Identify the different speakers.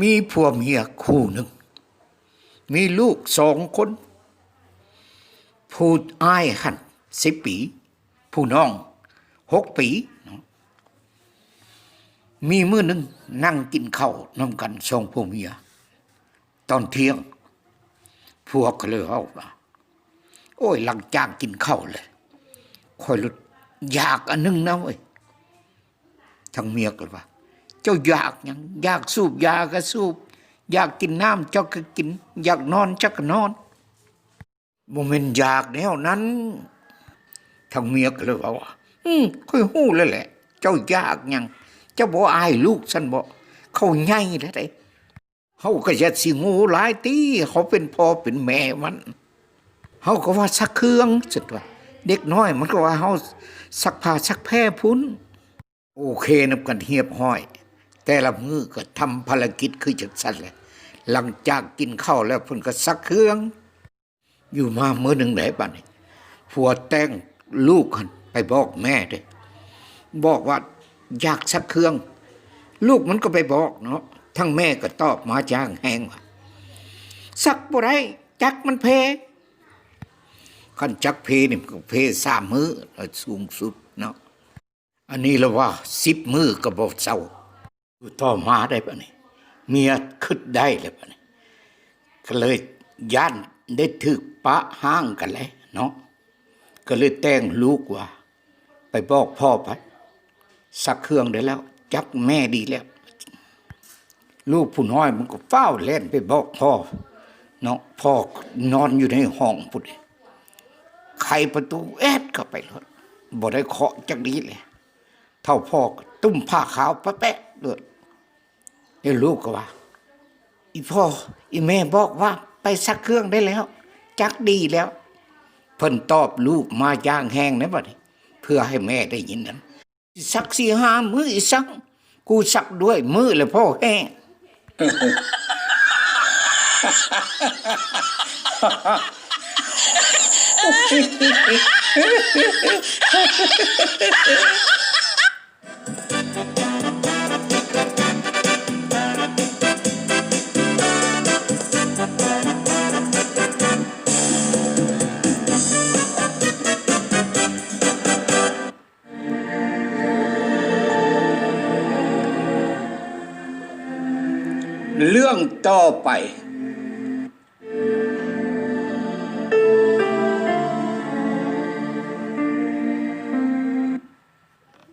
Speaker 1: มีผัวเมียคู่หนึ่ง มีลูกสองคน ผู้อายหันสิบปี ผู้น้องหกปีมีมือหนึ่งนั่งกินข้าวนำกันสองผัวเมีย ตอนเที่ยงพวกก็เลยเอาว่าโอ้ยหลังจากกินข้าวเลยคอยลุดอยากอันหนึงนะเว้ยทางเมียก็เลยว่า เจ้าอยากยังอยากสูบยาก็สูบ อยากกินน้ำเจ้าก็กิน อยากนอนเจ้าก็นอนโมเมนอยากแนวนั้นทางเมียก็เลยว่าว่าอืมค่อยหู้แล้วแหละ เจ้าอยากยังเจ้าบ่อายลูกฉันบ่เขาใหญ่แล้วได้เขาก็จะสิงูหลายตีเขาเป็นพ่อเป็นแม่มันเขาก็ว่าสักเครื่องสุดว่าเด็กน้อยมันก็ว่าเขาสักผ้าสักแพร่พุ้น โอเคนับกันเฮียบห้อย แต่ละมือก็ทำภารกิจคือจังสั้นแหละ หลังจากกินข้าวแล้วเพิ่นก็ซักเครื่อง อยู่มาเมื่อหนึ่งไหนบ้านี่ผัวแต่งลูกหันไปบอกแม่เด้บอกว่าอยากซักเครื่อง ลูกมันก็ไปบอกเนาะทั้งแม่ก็ตอบมาจ้างแหงว่าซักบ่ได้จักมันเพขันจักเพนี่ก็เพสามมือแล้วสูงสุดเนาะอันนี้เราว่าสิบมือก็บอกเศร้า ต่อมาได้ปะนี่เมียคิดได้เลยปะนี่ก็เลยย่านได้ถึกปะห้างกันเลยเนาะก็เลยแต่งลูกว่า ไปบอกพ่อไปสักเครื่องได้แล้ว จักแม่ดีแล้ว ลูกผู้น้อยมันก็เฝ้าเล่นไปบอกพ่อเนาะพ่อนอนอยู่ในห้องพุทธไขประตูแอดเข้าไปเลยบ่ได้เคาะจักดีเลย เท่าพ่อตุ้มผ้าขาวปะแปะเลย เดี๋ยวลูกก็ว่า อีพ่ออีแม่บอกว่า ไปซักเครื่องได้แล้ว จักดีแล้ว เพิ่นตอบลูกมาย่างแห้งนะบัดเพื่อให้แม่ได้ยินนั้นสักสี่ห้ามืออีสัก กูสักด้วยมือเลยพ่อแห้ง เรื่องต่อไป